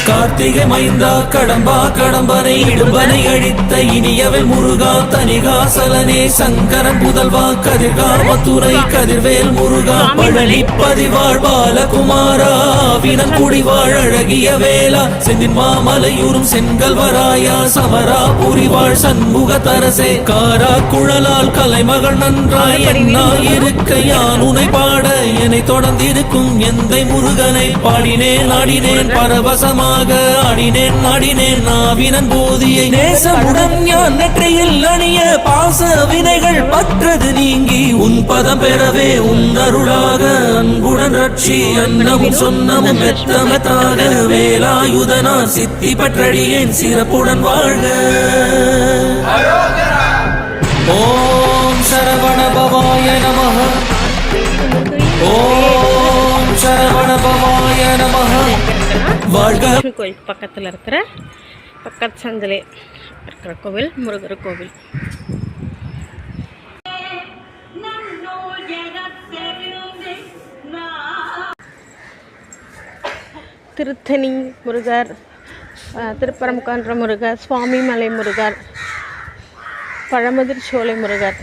கார்த்திகை மைந்தா கடம்பா கடம்பனை இடும்பனை அழித்த இனியவன் முருகா தனிகாசலனே சங்கரன் புதல்வா கதிர்கா மத்துரை கதிர்வேல் முருகா பழனி பதிவாழ் பாலகுமாரா வினன் குடிவாழ் அழகிய வேலா செந்தின் மாமலையூரும் செங்கல்வராயா சமரா புரிவாழ் சண்முக தரசே காரா குழலால் கலைமகள் நன்றாய் இருக்க தொடர்ந்திருக்கும் எந்தை முருகனை பாடினேன் ஆடினேன் பரவசமாக ஆடினேன் ஆடினேன். நாவினன் போதியை நேசமுடன் ஞான் நெற்றியில் அணிய பாச வினைகள் பற்றது நீங்கி உன் பதம் பெறவே உன் அருளாக அன்புடன் ரட்சி அன்னமும் சொன்னமும் மெத்தமத்தாக வேலாயுதனா சித்தி பற்றடியேன் சிறப்புடன் வாழ்க. ஓம் சரவண பவாய நமः வாழ்க. கோயில் பக்கத்தில் இருக்கிற பக்கத்து சந்திலே இருக்கிற கோவில் முருகர் கோவில். திருத்தணி முருகர் அஹ், திருப்பரங்குன்ற முருகர் சுவாமிமலை முருகர் பழமுதிர் சோலை முருகர்.